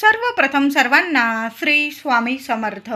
सर्वप्रथम सर्वांना श्री स्वामी समर्थ.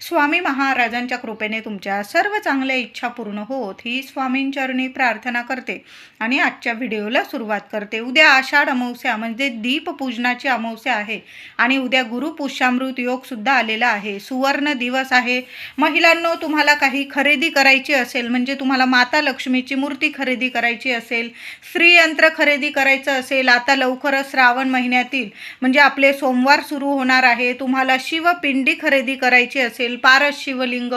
स्वामी महाराजांच्या कृपेने तुमच्या सर्व चांगल्या इच्छा पूर्ण होत ही स्वामींचरणी प्रार्थना करते. आणि आजच्या व्हिडिओला सुरुवात करते. उद्या आषाढ अमावस्या म्हणजे दीपपूजनाची अमावस्या आहे. आणि उद्या गुरुपुष्यामृत योगसुद्धा आलेला आहे. सुवर्ण दिवस आहे. महिलांनो तुम्हाला काही खरेदी करायची असेल म्हणजे तुम्हाला माता लक्ष्मीची मूर्ती खरेदी करायची असेल श्रीयंत्र खरेदी करायचं असेल आता लवकरच श्रावण महिन्यातील म्हणजे आपले सोमवार सुरू होणार आहे. तुम्हाला शिवपिंडी खरेदी करायची असेल पारस शिवलिंग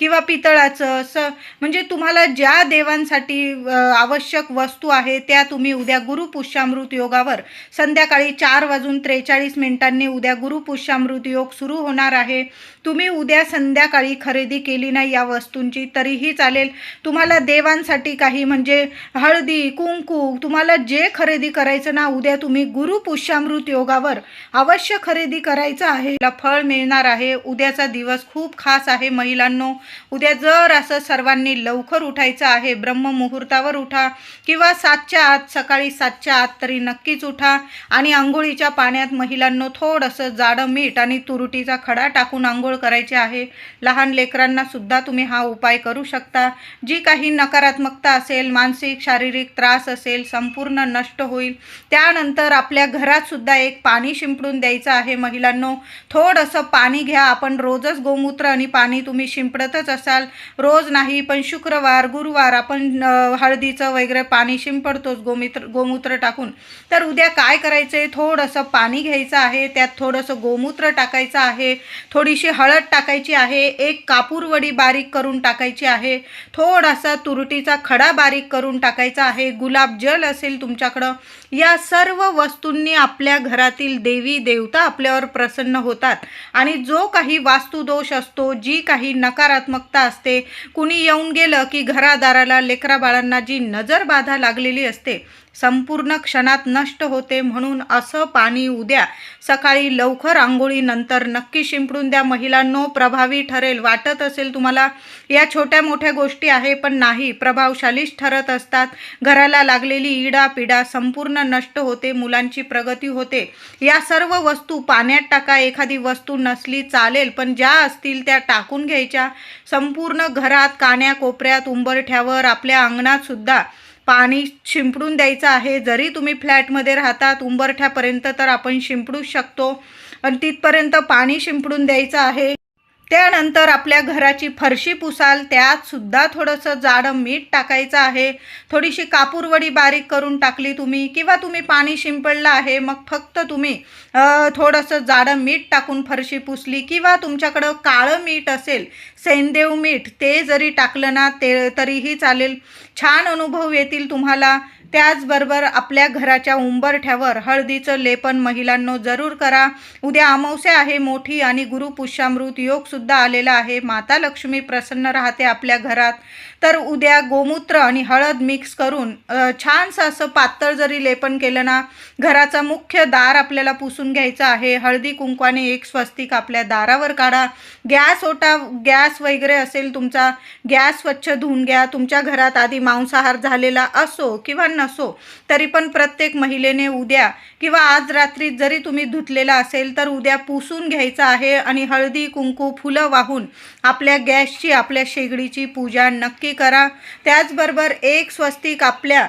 किंवा पितळाचं स म्हणजे तुम्हाला ज्या देवांसाठी आवश्यक वस्तू आहे त्या तुम्ही उद्या गुरुपुष्यामृत योगावर संध्याकाळी चार वाजून त्रेचाळीस मिनिटांनी उद्या गुरुपुष्यामृत योग सुरू होणार आहे. तुम्ही उद्या संध्याकाळी खरेदी केली नाही या वस्तूंची तरीही चालेल. तुम्हाला देवांसाठी काही म्हणजे हळदी कुंकू तुम्हाला जे खरेदी करायचं ना उद्या तुम्ही गुरुपुष्यामृत योगावर अवश्य खरेदी करायचं आहे. फळ मिळणार आहे. उद्याचा दिवस खूप खास आहे महिलांनो. उद्या जर असं सर्वांनी लवकर उठायचं आहे ब्रह्ममुहूर्तावर उठा किंवा सातच्या आत सकाळी सातच्या आत तरी नक्कीच उठा आणि आंघोळीच्या पाण्यात महिलांनो थोडंसं जाडं मीठ आणि तुरटीचा खडा टाकून आंघोळ करायची आहे. लहान लेकरांना सुद्धा तुम्ही हा उपाय करू शकता. जी काही नकारात्मकता असेल मानसिक शारीरिक त्रास असेल संपूर्ण नष्ट होईल. त्यानंतर आपल्या घरात सुद्धा एक पाणी शिंपडून द्यायचं आहे. महिलांनो थोडंसं पाणी घ्या. आपण रोजच गोमूत्र आणि पाणी तुम्ही शिंपडतच असाल. रोज नाही पण शुक्रवार गुरुवार आपण हळदीचं वगैरे पाणी शिंपडतोच गोमित्र गोमूत्र टाकून. तर उद्या काय करायचं आहे थोडंसं पाणी घ्यायचं आहे. त्यात थोडंसं गोमूत्र टाकायचं आहे. थोडीशी हळद टाकायची आहे. एक कापूरवडी बारीक करून टाकायची आहे. थोडासा तुरटीचा खडा बारीक करून टाकायचा आहे. गुलाबजल असेल तुमच्याकडं. या सर्व वस्तूंनी आपल्या घरातील देवी देव देवता आपल्यावर प्रसन्न होतात. आणि जो काही वास्तुदोष असतो जी काही नकारात्मकता असते कुणी येऊन गेलं की घरादाराला लेकराबाळांना जी नजर बाधा लागलेली असते संपूर्ण क्षणात नष्ट होते म्हणून असं पाणी उद्या सकाळी लवकर आंघोळीनंतर नक्की शिंपडून द्या. महिलांनो प्रभावी ठरेल. वाटत असेल तुम्हाला या छोट्या मोठ्या गोष्टी आहे पण नाही. प्रभावशालीच ठरत असतात. घराला लागलेली इडा पिडा संपूर्ण नष्ट होते मुलांची प्रगती होते. या सर्व वस्तू पाण्यात टाका. एखादी वस्तू नसली चालेल पण ज्या असतील त्या टाकून घ्यायच्या. संपूर्ण घरात कान्या कोपऱ्यात उंबरठ्यावर आपल्या अंगणात सुद्धा पाणी शिंपडून द्यायचं आहे. जरी तुम्ही फ्लॅटमध्ये राहतात उंबरठ्यापर्यंत तर आपण शिंपडूच शकतो. आणि तिथपर्यंत पाणी शिंपडून द्यायचं आहे. त्यानंतर आपल्या घराची फरशी पुसाल त्यात सुद्धा थोडंसं जाडं मीठ टाकायचं आहे. थोडीशी कापूरवडी बारीक करून टाकली तुम्ही किंवा तुम्ही पाणी शिंपडलं आहे मग फक्त तुम्ही थोडंसं जाडं मीठ टाकून फरशी पुसली किंवा तुमच्याकडं काळं मीठ असेल सेंदेव मीठ ते जरी टाकलं ना ते तरीही चालेल. छान अनुभव येतील तुम्हाला. त्याचबरोबर आपल्या घराच्या उंबरठ्यावर हळदीचं लेपन महिलांनो जरूर करा. उद्या अमावस्या आहे मोठी आणि गुरुपुष्यामृत योगसुद्धा आलेला आहे. माता लक्ष्मी प्रसन्न राहते आपल्या घरात. तर उद्या गोमूत्र आणि हळद मिक्स करून छानसं असं पातळ जरी लेपन केलं ना घराचा मुख्य दार आपल्याला पुसून घ्यायचा आहे. हळदी कुंकवाने एक स्वस्तिक आपल्या दारावर काढा. गॅस ओटा गॅस वगैरे असेल तुमचा गॅस स्वच्छ धुवून घ्या. तुमच्या घरात आधी मांसाहार झालेला असो किंवा नसो तरी पण प्रत्येक महिलेने उद्या किंवा आज रात्री जरी तुम्ही धुतलेला असेल तर उद्या पुसून घ्यायचं आहे आणि हळदी कुंकू फुलं वाहून आपल्या गॅसची आपल्या शेगडीची पूजा नक्की करा. त्याचबरोबर एक स्वस्तिक आपल्या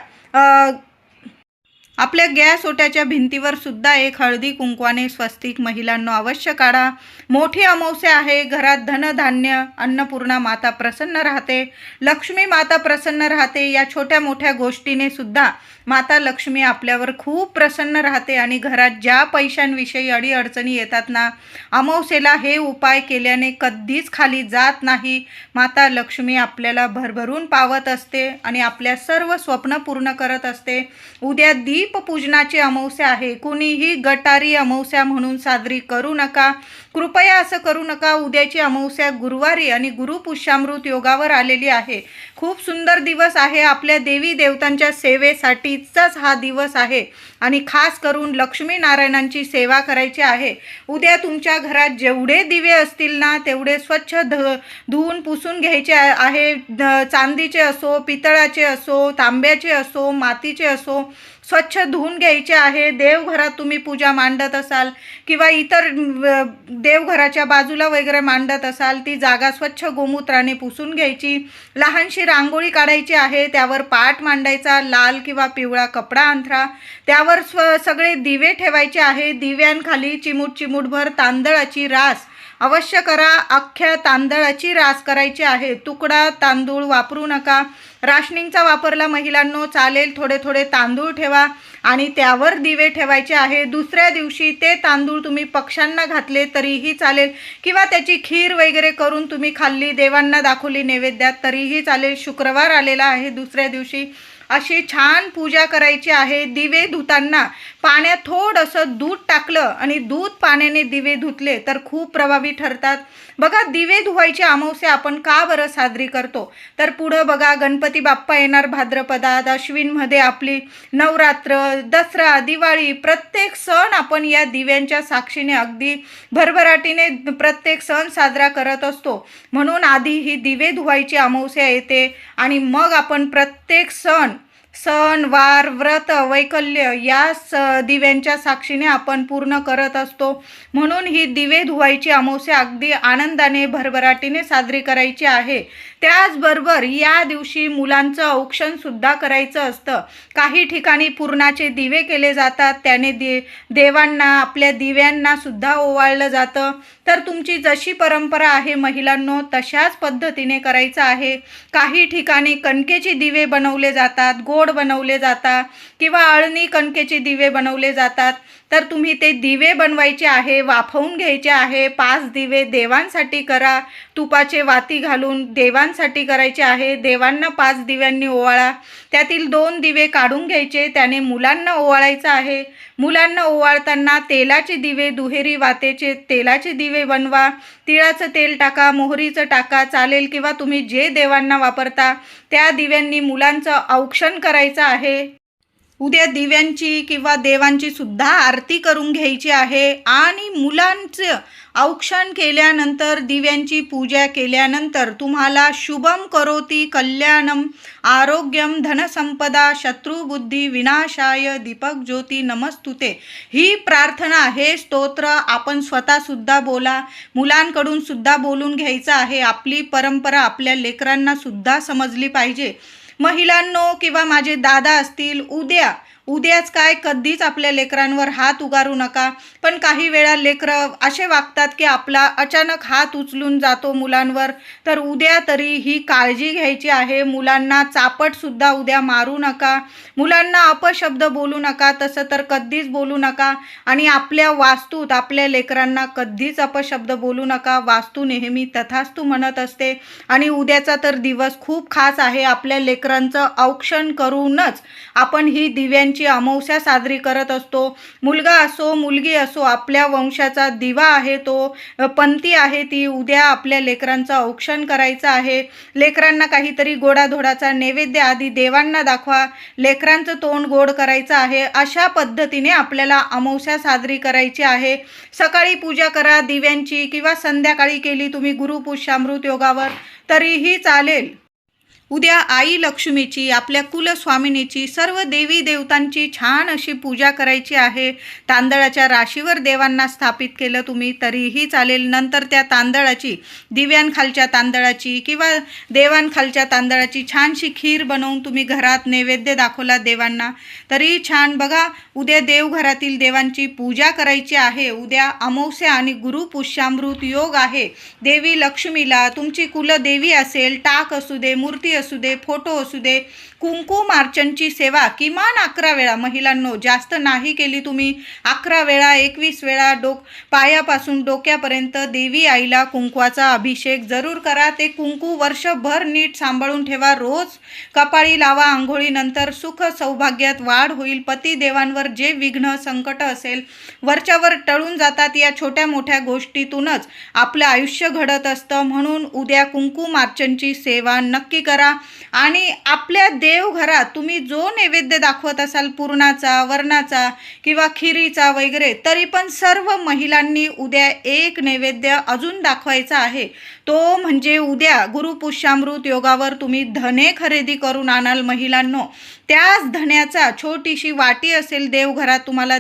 आपल्या गॅस ओट्याच्या भिंतीवर सुद्धा एक हळदी कुंकवाने स्वस्तिक महिलांनो अवश्य काढा. मोठी अमावस्या आहे घरात धनधान्य अन्नपूर्णा माता प्रसन्न राहते. लक्ष्मी माता प्रसन्न राहते या छोट्या मोठ्या गोष्टीने सुद्धा माता लक्ष्मी आपल्यावर खूप प्रसन्न राहते आणि घरात ज्या पैशांविषयी अडीअडचणी येतात ना अमावस्येला हे उपाय केल्याने कधीच खाली जात नाही. माता लक्ष्मी आपल्याला भरभरून पावत असते आणि आपल्या सर्व स्वप्न पूर्ण करत असते. उद्या दीपपूजनाची अमावस्या आहे. कुणीही गटारी अमावस्या म्हणून साजरी करू नका. कृपया असं करू नका. उद्याची अमावस्या गुरुवारी आणि गुरुपुष्यामृत योगावर आलेली आहे. खूप सुंदर दिवस आहे. आपल्या देवी देवतांच्या सेवेसाठीचाच हा दिवस आहे. आणि खास करून लक्ष्मीनारायणांची सेवा करायची आहे. उद्या तुमच्या घरात जेवढे दिवे असतील ना तेवढे स्वच्छ ध धुवून पुसून घ्यायचे आहे. चांदीचे असो पितळाचे असो तांब्याचे असो मातीचे असो स्वच्छ धुवून घ्यायचे आहे. देवघरात तुम्ही पूजा मांडत असाल किंवा इतर देवघराच्या बाजूला वगैरे मांडत असाल ती जागा स्वच्छ गोमूत्राने पुसून घ्यायची. लहानशी रांगोळी काढायची आहे त्यावर पाट मांडायचा लाल किंवा पिवळा कपडा अंथरा. त्यावर स्व सगळे दिवे ठेवायचे आहे. दिव्यांखाली चिमूट चिमूटभर तांदळाची रास. अवश्य करा. अख्ख्या तांदळाची रास करायची आहे. तुकडा तांदूळ वापरू नका. राशनिंगचा वापरला महिलांनो चालेल थोडे थोडे तांदूळ ठेवा आणि त्यावर दिवे ठेवायचे आहे. दुसऱ्या दिवशी ते तांदूळ तुम्ही पक्ष्यांना घातले तरीही चालेल किंवा त्याची खीर वगैरे करून तुम्ही खाल्ली देवांना दाखवली नैवेद्यात तरीही चालेल. शुक्रवार आलेला आहे दुसऱ्या दिवशी. अशी छान पूजा करायची आहे. दिवे धुताना पाण्यात थोडंसं दूध टाकलं आणि दूध पाण्याने दिवे धुतले तर खूप प्रभावी ठरतात. बघा दिवे धुवायची अमावस्या आपण का बरं साजरी करतो? तर पुढं बघा गणपती बाप्पा येणार भाद्रपदात अश्विनमध्ये आपली नवरात्र दसरा दिवाळी प्रत्येक सण आपण या दिव्यांच्या साक्षीने अगदी भरभराटीने प्रत्येक सण साजरा करत असतो. म्हणून आधी ही दिवे धुवायची अमावस्या येते आणि मग आपण प्रत्येक सण सण वार व्रत वैकल्य या स दिव्यांच्या साक्षीने आपण पूर्ण करत असतो. म्हणून ही दिवे धुवायची अमावस्या अगदी आनंदाने भरभराटीने साजरी करायची आहे. त्याचबरोबर या दिवशी मुलांचं औक्षणसुद्धा करायचं असतं. काही ठिकाणी पूर्णाचे दिवे केले जातात. त्याने दे देवांना आपल्या दिव्यांनासुद्धा ओवाळलं जातं. तर तुमची जशी परंपरा आहे महिलांनो तशाच पद्धतीने करायचं आहे. काही ठिकाणी कणकेचे दिवे बनवले जातात. गोड बनवले जातात किंवा अळणी कणकेचे दिवे बनवले जातात. तर तुम्ही ते दिवे बनवायचे आहे वाफवून घ्यायचे आहे पाच दिवे देवांसाठी करा तुपाचे वाती घालून देवांसाठी करायचे आहे देवांना पाच दिव्यांनी ओवाळा त्यातील दोन दिवे काढून घ्यायचे त्याने मुलांना ओवाळायचं आहे मुलांना ओवाळताना तेलाचे दिवे दुहेरी वातेचे तेलाचे दिवे बनवा तिळाचं तेल टाका मोहरीचं टाका चालेल किंवा तुम्ही जे देवांना वापरता त्या दिव्यांनी मुलांचं औक्षण करायचं आहे. उद्या दिव्यांची किंवा देवांची सुद्धा आरती करून घ्यायची आहे आणि मुलांचं औक्षण केल्यानंतर दिव्यांची पूजा केल्यानंतर तुम्हाला शुभम करोती कल्याणम आरोग्यम धनसंपदा शत्रुबुद्धी विनाशाय दीपक ज्योती नमस्तुते. ही प्रार्थना हे स्तोत्र आपण स्वतःसुद्धा बोला मुलांकडून सुद्धा बोलून घ्यायचं आहे. आपली परंपरा आपल्या लेकरांनासुद्धा समजली पाहिजे. महिलांनो किंवा माझे दादा असतील उद्या उद्याच काय कधीच आपल्या लेकरांवर हात उगारू नका. पण काही वेळा लेकरं असे वागतात की आपला अचानक हात उचलून जातो मुलांवर. तर उद्या तरी ही काळजी घ्यायची आहे. मुलांना चापटसुद्धा उद्या मारू नका. मुलांना अपशब्द बोलू नका. तसं तर कधीच बोलू नका. आणि आपल्या वास्तूत आपल्या लेकरांना कधीच अपशब्द बोलू नका. वास्तू नेहमी तथास्तू म्हणत असते. आणि उद्याचा तर दिवस खूप खास आहे. आपल्या लेकरांचं औक्षण करूनच आपण ही दिव्यांची अमावस्या साजरी करत असतो. मुलगा असो मुलगी असो आपल्या वंशाचा दिवा आहे तो पंथी आहे ती उद्या आपल्या लेकरांचं औक्षण करायचं आहे. लेकरांना काहीतरी गोडाधोडाचा नैवेद्य आधी देवांना दाखवा. लेकरांचं तोंड गोड करायचं आहे. अशा पद्धतीने आपल्याला अमावस्या साजरी करायची आहे. सकाळी पूजा करा दिव्यांची किंवा संध्याकाळी केली तुम्ही गुरुपुष्यामृत योगावर तरीही चालेल. उद्या आई लक्ष्मीची आपल्या कुलस्वामिनीची सर्व देवी देवतांची छान अशी पूजा करायची आहे. तांदळाच्या राशीवर देवांना स्थापित केलं तुम्ही तरीही चालेल. नंतर त्या तांदळाची दिव्यांखालच्या तांदळाची किंवा देवांखालच्या तांदळाची छानशी खीर बनवून तुम्ही घरात नैवेद्य दाखवला देवांना. तरी छान बघा उद्या देवघरातील देवांची पूजा करायची आहे. उद्या अमावस्या आणि गुरुपुष्यामृत योग आहे. देवी लक्ष्मीला तुमची कुलदेवी असेल टाक असू दे मूर्ती असू दे फोटो असू दे कुंकू मार्चनची सेवा किमान अकरा वेळा. महिलांनो जास्त नाही केली तुम्ही. अकरा वेळा एकवीस वेळा डोक पायापासून डोक्यापर्यंत देवी आईला कुंकवाचा अभिषेक जरूर करा. ते कुंकू वर्षभर नीट सांभाळून ठेवा. रोज कपाळी लावा आंघोळीनंतर सुख सौभाग्यात वाढ होईल. पती देवांवर जे विघ्न संकट असेल वरच्यावर टळून जातात या छोट्या मोठ्या गोष्टीतूनच आपलं आयुष्य घडत असतं. म्हणून उद्या कुंकू मार्चनची सेवा नक्की करा. करा. आणि आपल्या देवघरात तुम्ही जो नैवेद्य दाखवत असाल पुरणाचा वरणाचा किंवा खिरीचा वगैरे तरी पण सर्व महिलांनी उद्या एक नैवेद्य अजून दाखवायचा आहे. तो म्हणजे उद्या गुरुपुष्यामृत योगावर तुम्ही धने खरेदी करून आणाल महिलांनो. त्याच धन्याचा छोटीशी वाटी असेल देवघरात तुम्हाला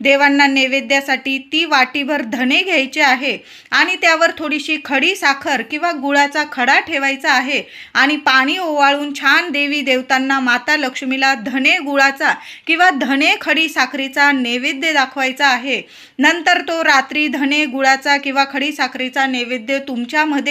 देवांना नैवेद्यासाठी ती वाटीभर धने घ्यायचे आहे आणि त्यावर थोडीशी खडी साखर किंवा गुळाचा खडा ठेवायचा आहे आणि पाणी ओवाळून छान देवी देवतांना माता लक्ष्मीला धने गुळाचा किंवा धने खडी साखरेचा नैवेद्य दाखवायचा आहे. नंतर तो रात्री धने गुळाचा किंवा खडी साखरेचा नैवेद्य तुमच्यामध्ये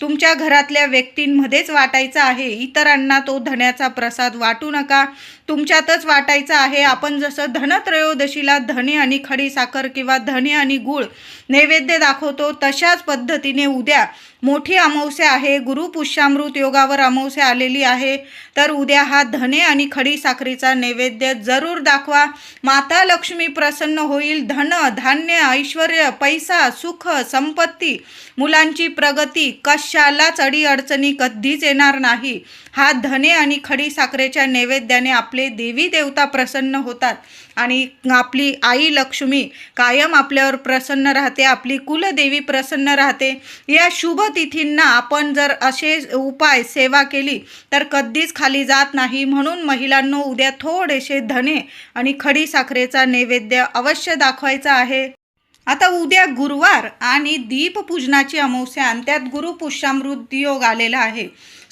तुमच्या घरातल्या व्यक्तींमध्येच वाटायचा आहे. इतरांना तो धन्याचा प्रसाद वाटू नका. तुमच्यातच वाटायचं आहे. आपण जसं धनत्रयोदशीला धने आणि खडी साखर किंवा धने आणि गूळ नैवेद्य दाखवतो तशाच पद्धतीने उद्या मोठी अमावस्या आहे. गुरुपुष्यामृत योगावर अमावस्या आलेली आहे. तर उद्या हा धने आणि खडी साखरेचा नैवेद्य जरूर दाखवा. माता लक्ष्मी प्रसन्न होईल. धन धान्य ऐश्वर पैसा सुख संपत्ती मुलांची प्रगती कशालाच अडीअडचणी कधीच येणार नाही. हा धने आणि खडी साखरेच्या नैवेद्याने आपले देवी देवता प्रसन्न होतात. आणि आपली आई लक्ष्मी कायम आपल्यावर प्रसन्न राहते आपली कुलदेवी प्रसन्न राहते. या शुभ तिथींना आपण जर असे उपाय सेवा केली तर कधीच खाली जात नाही. म्हणून महिलांनो उद्या थोडेसे धने आणि खडी साखरेचा नैवेद्य अवश्य दाखवायचा आहे. आता उद्या गुरुवार आणि दीपपूजनाची अमावस्या आणि त्यात गुरुपुष्यामृत योग आलेला आहे.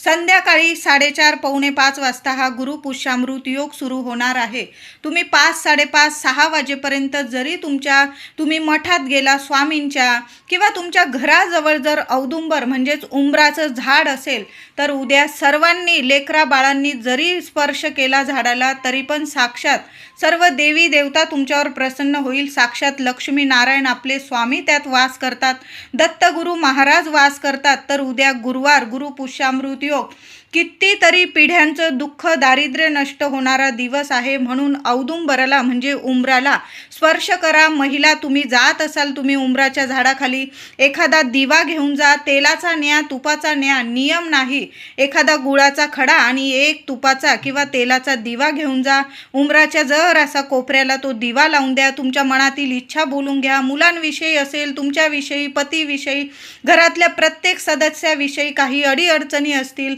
संध्याकाळी साडेचार पावणे पाच वाजता हा गुरुपुष्यामृत योग सुरू होणार आहे. तुम्ही पाच साडेपाच सहा वाजेपर्यंत जरी तुमच्या तुम्ही मठात गेला स्वामींच्या किंवा तुमच्या घराजवळ जर औदुंबर म्हणजेच उंबराचं झाड असेल तर उद्या सर्वांनी लेकरा बाळांनी जरी स्पर्श केला झाडाला तरी पण साक्षात सर्व देवी देवता तुमच्यावर प्रसन्न होईल. साक्षात लक्ष्मी नारायण आपले स्वामी त्यात वास करतात. दत्तगुरु महाराज वास करतात. तर उद्या गुरुवार गुरुपुष्यामृत योग yok. कितीतरी पिढ्यांचं दुःख दारिद्र्य नष्ट होणारा दिवस आहे म्हणून औदुंबराला म्हणजे उंबराला स्पर्श करा. महिला तुम्ही जात असाल तुम्ही उंबराच्या झाडाखाली. एखादा दिवा घेऊन जा तेलाचा न्या तुपाचा न्या नियम नाही. एखादा गुळाचा खडा आणि एक तुपाचा किंवा तेलाचा दिवा घेऊन जा. उंबराच्या जर असा कोपऱ्याला तो दिवा लावून द्या तुमच्या मनातील इच्छा बोलून घ्या. मुलांविषयी असेल तुमच्याविषयी पतीविषयी घरातल्या प्रत्येक सदस्याविषयी काही अडीअडचणी असतील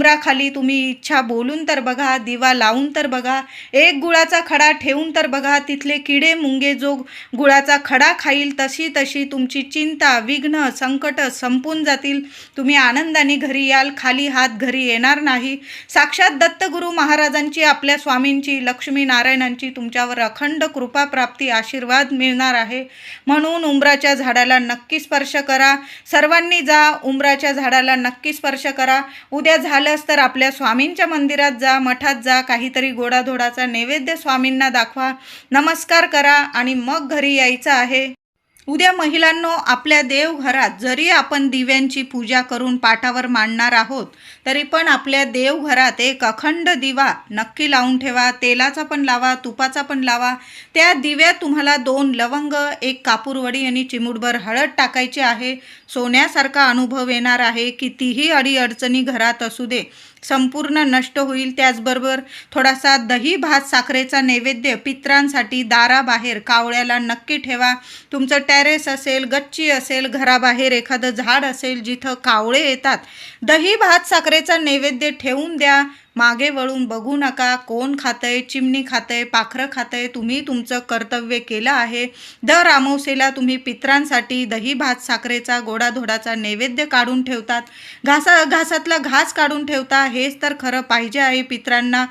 उंबराखाली तुम्ही इच्छा बोलून तर बघा दिवा लावून तर बघा एक गुळाचा खडा ठेवून तर बघा तिथले किडे मुंगे जो गुळाचा खडा खाईल तशी तशी तुमची चिंता विघ्न संकट संपून जातील. तुम्ही आनंदाने घरी याल खाली हात घरी येणार नाही. साक्षात दत्तगुरू महाराजांची आपल्या स्वामींची लक्ष्मीनारायणांची तुमच्यावर अखंड कृपा प्राप्ती आशीर्वाद मिळणार आहे. म्हणून उंबराच्या झाडाला नक्की स्पर्श करा. सर्वांनी जा उंबराच्या झाडाला नक्की स्पर्श करा. उद्या झालं झालंच तर आपल्या स्वामींच्या मंदिरात जा मठात जा काहीतरी गोडाधोडाचा नैवेद्य स्वामींना दाखवा. नमस्कार करा आणि मग घरी यायचं आहे. उद्या महिलांनो आपल्या देवघरात जरी आपण दिव्यांची पूजा करून पाटावर मांडणार आहोत तरी पण आपल्या देवघरात एक अखंड दिवा नक्की लावून ठेवा. तेलाचा पण लावा तुपाचा पण लावा. त्या दिव्यात तुम्हाला दोन लवंग एक कापूरवडी आणि चिमुटभर हळद टाकायची आहे. सोन्यासारखा अनुभव येणार आहे. कितीही अडीअडचणी घरात असू दे संपूर्ण नष्ट होईल. त्याचबरोबर थोडासा दही भात साखरेचा नैवेद्य पित्रांसाठी दाराबाहेर कावळ्याला नक्की ठेवा. तुमचं टॅरेस असेल गच्ची असेल घराबाहेर एखादं झाड असेल जिथं कावळे येतात. दही भात साखरेचा नैवेद्य ठेवून द्या. मागे वळून बघू नका कोण खातंय चिमणी खातंय पाखरं खातंय तुम्ही तुमचं कर्तव्य केलं आहे. दर अमावस्येला तुम्ही पित्रांसाठी दही भात साखरेचा गोडाधोडाचा नैवेद्य काढून ठेवतात. घासा घासातला घास काढून ठेवता हेच तर खरं पाहिजे आहे पित्रांना.